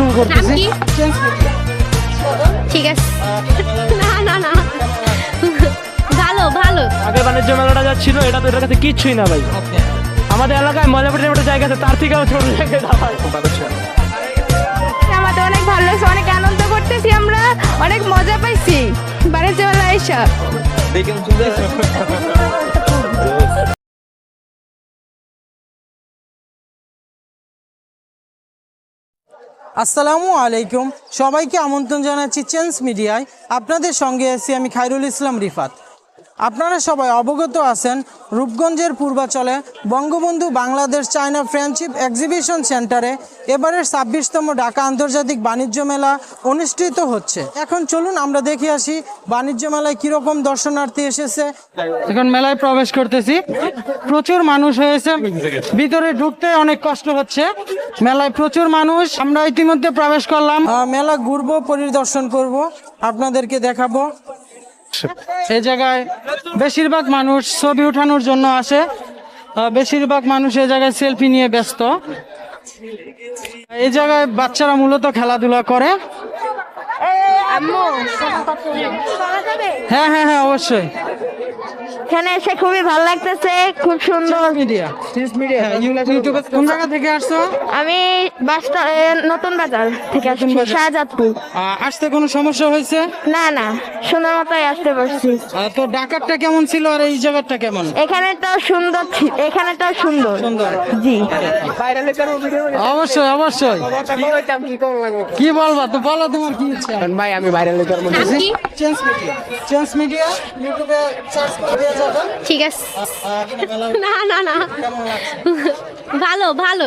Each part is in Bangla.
শুরু করতেছি। ঠিক আছে। না না না। ভালো ভালো। আগের বাণিজ্য মেলাটা যা ছিল এটা তো এটার কাছে কিচ্ছুই না ভাই। আমাদের এলাকায় মজাপুরের একটা জায়গা আছে তার থেকেও ছোট জায়গায় আমাদের অনেক ভালো লাগছে অনেক আনন্দ করতেছি আমরা অনেক মজা পাইছি। বাণিজ্য মেলা এসব আসসালামু আলাইকুম। সবাইকে আমন্ত্রণ জানাচ্ছি চেন্স মিডিয়ায় আপনাদের সঙ্গে আছি আমি খায়রুল ইসলাম রিফাত। আপনারা সবাই অবগত আছেন রূপগঞ্জের পূর্বাচলে Bangabandhu Bangladesh China friendship exhibition সেন্টারে এবারের ছাব্বিশতম ঢাকা আন্তর্জাতিক বাণিজ্য মেলা অনুষ্ঠিত হচ্ছে। এখন চলুন আমরা দেখে আসি বাণিজ্য মেলায় কীরকম দর্শনার্থী এসেছে। এখন মেলায় প্রবেশ করতেছি। প্রচুর মানুষ হয়েছে। ভিতরে ঢুকতে অনেক কষ্ট হচ্ছে। মেলায় প্রচুর মানুষ। আমরা ইতিমধ্যে প্রবেশ করলাম। মেলা ঘুরবো পরিদর্শন করব আপনাদেরকে দেখাবো। এই জায়গায় বেশিরভাগ মানুষ ছবি উঠানোর জন্য আসে। বেশিরভাগ মানুষ এই জায়গায় সেলফি নিয়ে ব্যস্ত। এই জায়গায় বাচ্চারা মূলত খেলাধুলা করে। হ্যাঁ হ্যাঁ হ্যাঁ অবশ্যই। এখানে এসে খুবই ভালো লাগতেছে খুব সুন্দর। মিডিয়া ইউটিউবে কোন জায়গা থেকে আসছো? আমি বাসটা নতুন বাজার থেকে আসছি শাহজাদপুর। আসতে কোনো সমস্যা হয়েছে? না না সুন্দর মতোই আসতে পারছি। তো ডাকাতটা কেমন ছিল আর এই জায়গাটা কেমন? এখানেটাও সুন্দর ছি- এখানেটাও সুন্দর। সুন্দর। জি। অবশ্যই অবশ্যই। কি বলবা? তো বলো তোমার কি ইচ্ছা? ভাই আমি ভাইরাল নাম চেঞ্জ মিডিয়া চেঞ্জ মিডিয়া ইউটিউবে সার্চ করে ঠিক আছে। না না না। ভালো ভালো?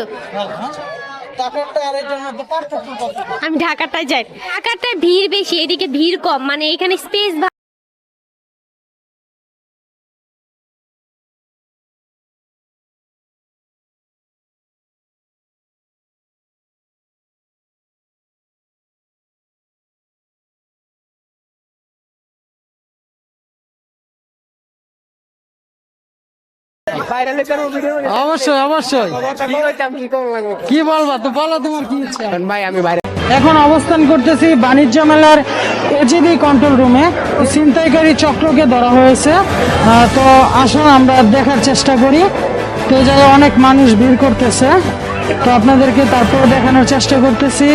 আমি ঢাকাটায় যাই। ঢাকাটায় ভিড় বেশি, এদিকে ভিড় কম। মানে এখানে স্পেস অবশ্যই অবশ্যই। কি বলবা? তো বলো তোমার কি ইচ্ছা। ভাই আমি ভাইরাল এখন অবস্থান করতেছি বাণিজ্য মেলার এজিবি কন্ট্রোল রুমে ছিনতাইকারী চক্রকে ধরা হয়েছে। তো আসুন আমরা দেখার চেষ্টা করি। তো যাই অনেক মানুষ ভিড় করতেছে। তো আপনাদেরকে তারপর দেখানোর চেষ্টা করতেছি।